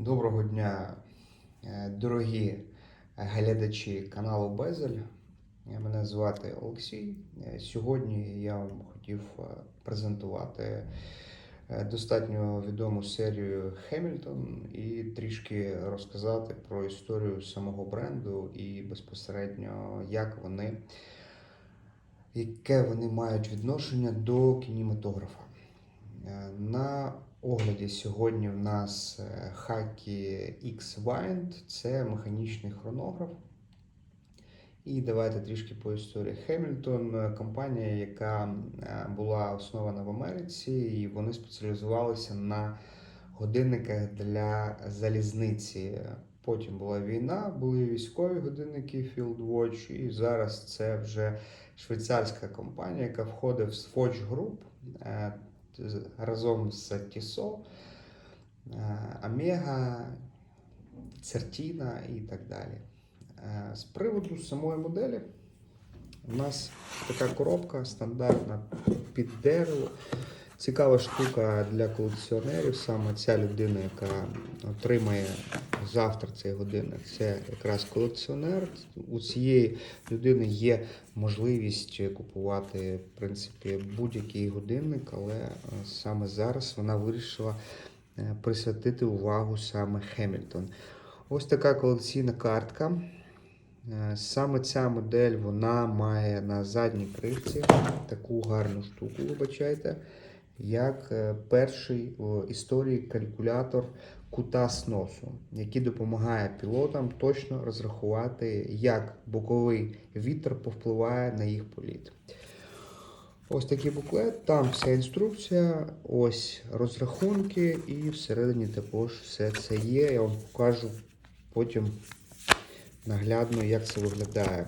Доброго дня, е, дорогі глядачі каналу Безель. Е, Мене звати Олексій. Е, Сьогодні я вам хотів презентувати достатньо відому серію Хемільтон і трішки розказати про історію самого бренду і безпосередньо як вони, яке вони мають відношення до кінематографа. На огляді сьогодні в нас е, Хакі X Wind, це механічний хронограф. І давайте трішки по історії. Хемільтон компанія, яка е, була основана в Америці, і вони спеціалізувалися на годинниках для залізниці. Потім була війна, були військові годинники Field Watch, і зараз це вже швейцарська компанія, яка входить в Swatch Group е, разом з Tissot, е, Омега, Цертіна і так далі. Е, З приводу самої моделі, у нас така коробка стандартна під дерево. Цікава штука для колекціонерів. Саме ця людина, яка отримає завтра цей годинник, це якраз колекціонер. У цієї людини є можливість купувати в принципі будь-який годинник, але е, саме зараз вона вирішила е, присвятити увагу саме Хемільтон. Ось така колекційна картка. Е, Саме ця модель вона має на задній кришці таку гарну штуку, вибачайте, як е, перший в історії калькулятор кута сносу, який допомагає пілотам точно розрахувати, як боковий вітер повпливає на їх політ. Ось такий буклет, там вся інструкція, ось розрахунки, і всередині також все це є. Я вам покажу потім наглядно, як це виглядає.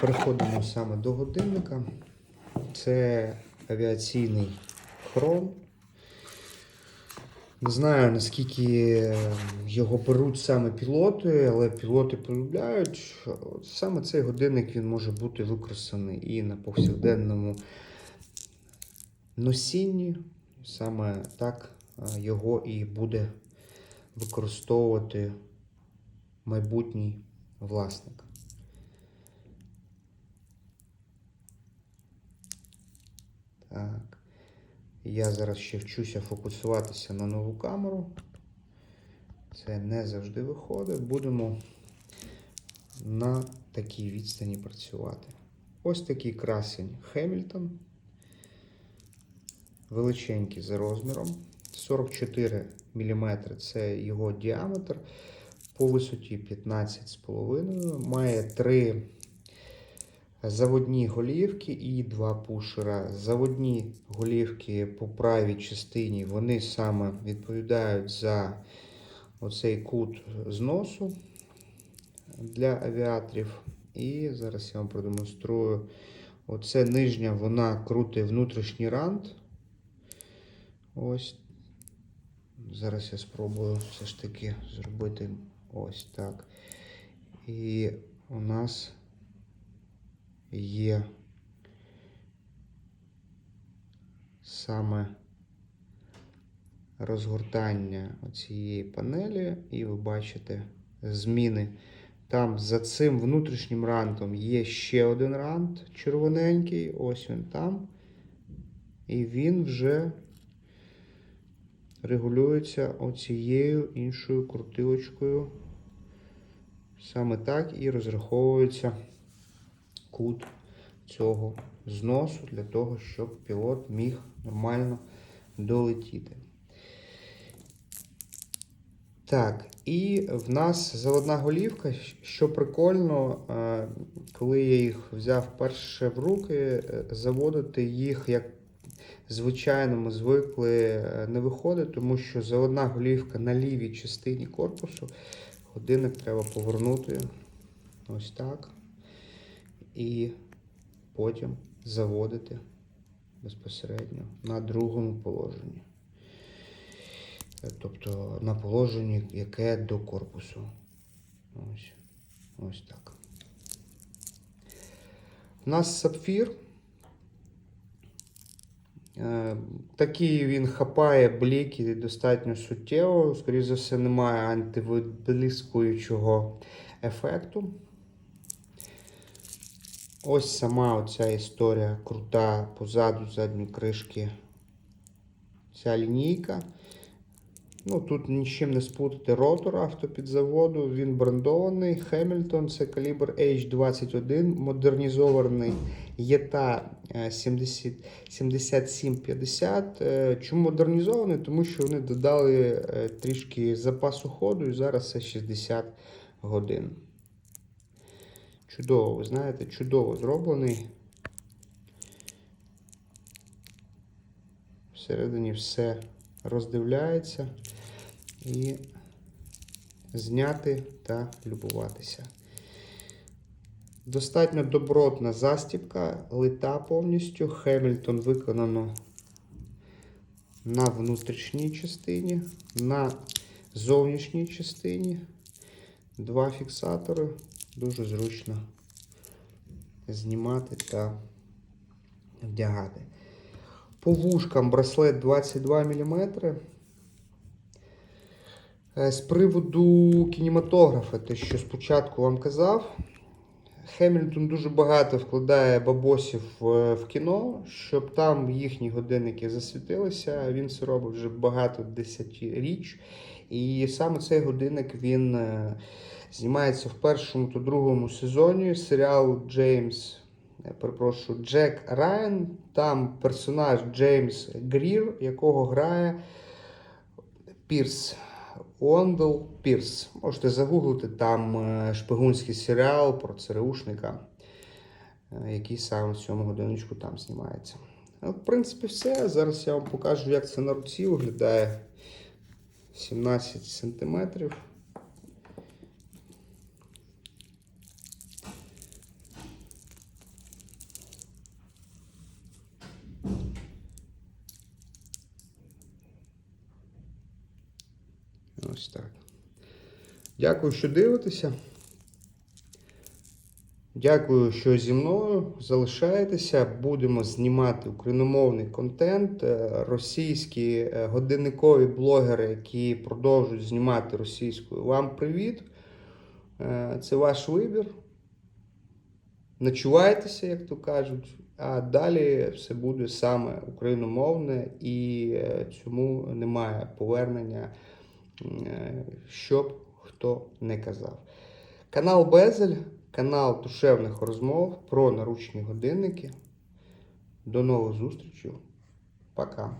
Переходимо саме до годинника. Це авіаційний хрон. Не знаю, наскільки його беруть саме пілоти, але пілоти полюбляють. Саме цей годинник він може бути використаний і на повсякденному носінні. Саме так е, його і буде використовувати майбутній власник. Так. Я зараз ще вчуся фокусуватися на нову камеру. Це не завжди виходить. Будемо на такій відстані працювати. Ось такий красень Хемільтон. Величенький за розміром. 44 мм це його діаметр. По висоті 15,5. Має три заводні голівки і два пушера. Заводні голівки по правій частині вони саме відповідають за оцей кут зносу для авіаторів. І зараз я вам продемонструю. Оце нижня, вона крутить внутрішній рант. Ось. Зараз я спробую все ж таки зробити ось так. І у нас є саме розгортання цієї панелі, і ви бачите зміни. Там за цим внутрішнім рантом є ще один рант червоненький, ось він там. І він вже регулюється оцією іншою крутилочкою. Саме так і розраховується кут цього зносу для того, щоб пілот міг нормально долетіти. Так, і в нас заводна голівка. Що прикольно, е, коли я їх взяв перше в руки, е, заводити їх як звичайно ми звикли е, не виходить, тому що заводна голівка на лівій частині корпусу. Годинник треба повернути ось так. І потім заводити безпосередньо на другому положенні. Тобто на положенні, яке до корпусу. Ось, ось так. У нас сапфір. Е, Такий він хапає бліки достатньо суттєво. Скоріше за все, немає антивиблискуючого ефекту. Ось сама оця історія крута позаду задньої кришки. Ця лінійка. Ну, тут нічим не спутати ротор автопідзаводу. Він брендований. Hamilton це калібр H21, модернізований ЄТА е, 70 7750. Е, Чому модернізований? Тому що вони додали е, трішки запасу ходу і зараз це 60 годин. Чудово, ви знаєте, чудово зроблений. Всередині все роздивляється і зняти та любуватися. Достатньо добротна застібка, лита повністю. Хемільтон виконано на внутрішній частині, на зовнішній частині. Два фіксатори. Дуже зручно знімати та вдягати. По вушкам браслет 22 мм. Е, З приводу кінематографа, те, що спочатку вам казав, Хемільтон дуже багато вкладає бабосів в, кіно, щоб там їхні годинники засвітилися. Він це робить вже багато десятиріч. І саме цей годинник він е, знімається в першому та другому сезоні серіалу Джеймс. Я перепрошую, Джек Райан. Там персонаж Джеймс Грір, якого грає Пірс. Уондел Пірс. Можете загуглити там е, шпигунський серіал про ЦРУшника, е, який саме в цьому годиночку там знімається. Ну, В принципі, все. Зараз я вам покажу, як це на руці виглядає 17 сантиметрів. Ось так. Дякую, що дивитеся. Дякую, що зі мною залишаєтеся. Будемо знімати україномовний контент. Е, Російські е, годинникові блогери, які продовжують знімати російською. Вам привіт. Е, Це ваш вибір. Начувайтеся, як то кажуть. А далі все буде саме україномовне і цьому немає повернення, щоб хто не казав. Канал Безель, канал душевних розмов про наручні годинники. До нових зустрічей. Пока.